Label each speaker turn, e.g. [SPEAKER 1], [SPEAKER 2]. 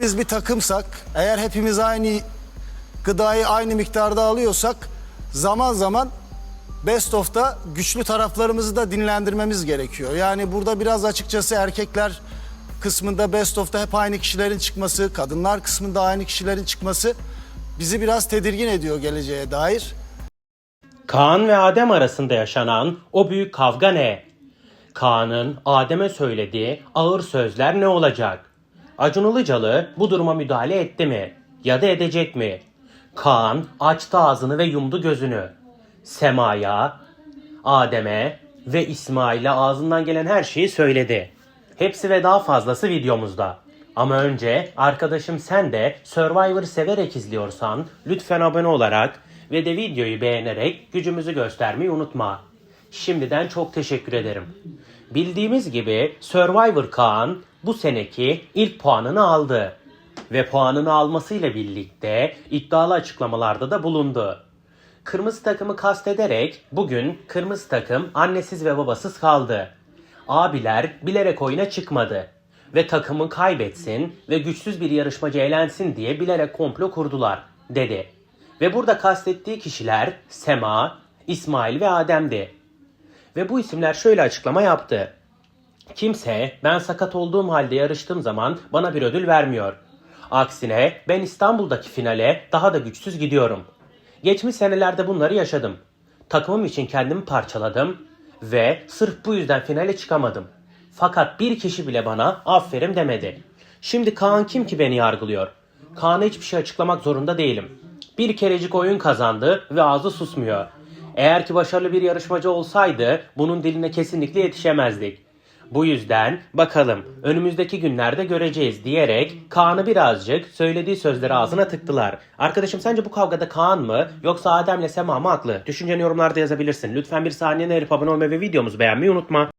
[SPEAKER 1] Biz bir takımsak, eğer hepimiz aynı gıdayı aynı miktarda alıyorsak zaman zaman Best of'ta güçlü taraflarımızı da dinlendirmemiz gerekiyor. Yani burada biraz açıkçası erkekler kısmında Best of'ta hep aynı kişilerin çıkması, kadınlar kısmında aynı kişilerin çıkması bizi biraz tedirgin ediyor geleceğe dair.
[SPEAKER 2] Kaan ve Adem arasında yaşanan o büyük kavga ne? Kaan'ın Adem'e söylediği ağır sözler ne olacak? Acun Ilıcalı bu duruma müdahale etti mi? Ya da edecek mi? Kaan açtı ağzını ve yumdu gözünü. Sema'ya, Adem'e ve İsmail'e ağzından gelen her şeyi söyledi. Hepsi ve daha fazlası videomuzda. Ama önce arkadaşım sen de Survivor severek izliyorsan lütfen abone olarak ve de videoyu beğenerek gücümüzü göstermeyi unutma. Şimdiden çok teşekkür ederim. Bildiğimiz gibi Survivor Kaan bu seneki ilk puanını aldı. Ve puanını almasıyla birlikte iddialı açıklamalarda da bulundu. Kırmızı takımı kastederek bugün kırmızı takım annesiz ve babasız kaldı. Abiler bilerek oyuna çıkmadı ve takımın kaybetsin ve güçsüz bir yarışmacı elensin diye bilerek komplo kurdular dedi. Ve burada kastettiği kişiler Sema, İsmail ve Adem'di. Ve bu isimler şöyle açıklama yaptı. Kimse ben sakat olduğum halde yarıştığım zaman bana bir ödül vermiyor. Aksine ben İstanbul'daki finale daha da güçsüz gidiyorum. Geçmiş senelerde bunları yaşadım. Takımım için kendimi parçaladım ve sırf bu yüzden finale çıkamadım. Fakat bir kişi bile bana aferin demedi. Şimdi Kaan kim ki beni yargılıyor? Kaan'a hiçbir şey açıklamak zorunda değilim. Bir kerecik oyun kazandı ve ağzı susmuyor. Eğer ki başarılı bir yarışmacı olsaydı bunun diline kesinlikle yetişemezdik. Bu yüzden bakalım önümüzdeki günlerde göreceğiz diyerek Kaan'ı birazcık söylediği sözleri ağzına tıktılar. Arkadaşım sence bu kavgada Kaan mı yoksa Adem'le Sema mı haklı? Düşünceni yorumlarda yazabilirsin. Lütfen bir saniyene erip abone olmayı ve videomuzu beğenmeyi unutma.